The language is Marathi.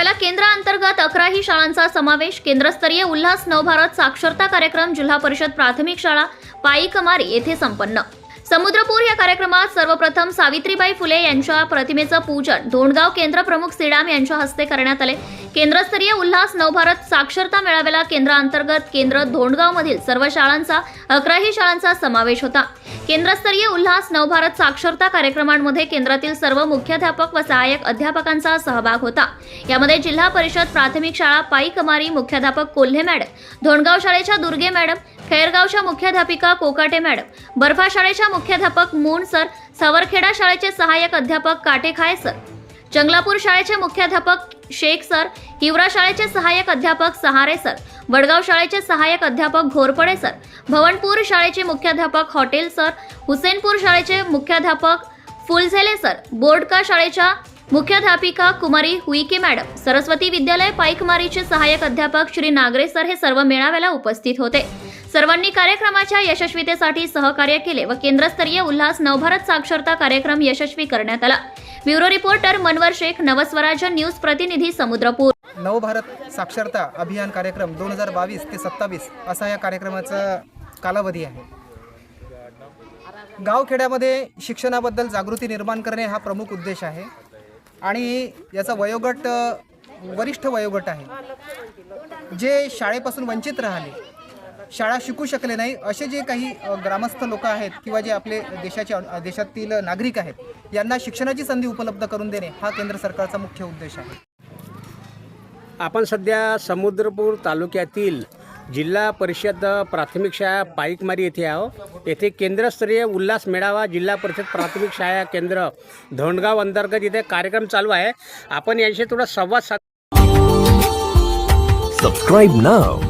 यावेळेला केंद्राअंतर्गत अकराही शाळांचा समावेश केंद्रस्तरीय उल्हास नवभारत साक्षरता कार्यक्रम जिल्हा परिषद प्राथमिक शाळा पाईकमारी येथे संपन्न. समुद्रपूर या कार्यक्रमात सर्वप्रथम सावित्रीबाई फुले यांच्या प्रतिमेचं पूजन. धोंडगाव केंद्र प्रमुख सिडाम यांच्या हस्ते करण्यात आले. केंद्रस्तरीय उल्हास नवभारत साक्षरता मेळाव्याला केंद्राअंतर्गत केंद्र धोंडगावमधील सर्व शाळांचा अकराही शाळांचा समावेश होता. केंद्रस्तरीय उल्हास नवभारत साक्षरता कार्यक्रमांमध्ये केंद्रातील सर्व मुख्याध्यापक व सहाय्यक अध्यापकांचा सहभाग होता. यामध्ये जिल्हा परिषद प्राथमिक शाळा पाईकमारी मुख्याध्यापक कोल्हे मॅडम धोंडगाव शाळेच्या दुर्गे मॅडम खैरगावच्या मुख्याध्यापिका कोकाटे मॅडम बर्फा शाळेच्या मुख्याध्यापक मून सर सावरखेडा शाळेचे सहाय्यक अध्यापक काटेखाय सर जंगलापूर शाळेचे मुख्याध्यापक शेख सर हिवरा शाळेचे सहाय्यक अध्यापक सहारे सर वडगाव शाळेचे सहाय्यक अध्यापक घोरपडे सर भवनपूर शाळेचे मुख्याध्यापक हॉटेल सर हुसेनपूर शाळेचे मुख्याध्यापक फुलझेले सर बोर्डका शाळेच्या मुख्याध्यापिका कुमारी हुईके मॅडम सरस्वती विद्यालय पाईकमारीचे सहाय्यक अध्यापक श्री नागरे सर हे सर्व मेळाव्याला उपस्थित होते. सर्वांनी कार्यक्रमाच्या यशस्वीतेसाठी सहकार्य केले व केंद्रस्तरीय उल्हास नवभारत साक्षरता कार्यक्रम यशस्वी करण्यात आला. Bureau reporter Manwar Shaikh Navswarajya news प्रतिनिधी समुद्रपूर. नवभारत साक्षरता अभियान कार्यक्रम दोन हजार बावीस ते सत्तावीस असा या कार्यक्रमाचा कालावधी आहे. गावखेड्यामध्ये शिक्षणाबद्दल जागृती निर्माण करणे हा प्रमुख उद्देश आहे आणि याचा वयोगट वरिष्ठ वयोगट आहे. जे शाळेपासून वंचित राहिले शाळा शिकू शकले नाही असे जे काही ग्रामस्थ लोक आहेत किंवा जे आपले देशाचे अ, देशातील नागरिक आहेत यांना शिक्षणाची संधी उपलब्ध करून देणे हा केंद्र सरकारचा मुख्य उद्देश आहे. आपण सध्या समुद्रपूर तालुक्यातील जिल्हा परिषद प्राथमिक शाळा पाईकमारी येथे आहो येथे केंद्रस्तरीय उल्हास मेळावा जिल्हा परिषद प्राथमिक शाळा केंद्र धोंडगाव अंतर्गत इथे कार्यक्रम चालू आहे. आपण यांशी थोडा संवाद साध Subscribe now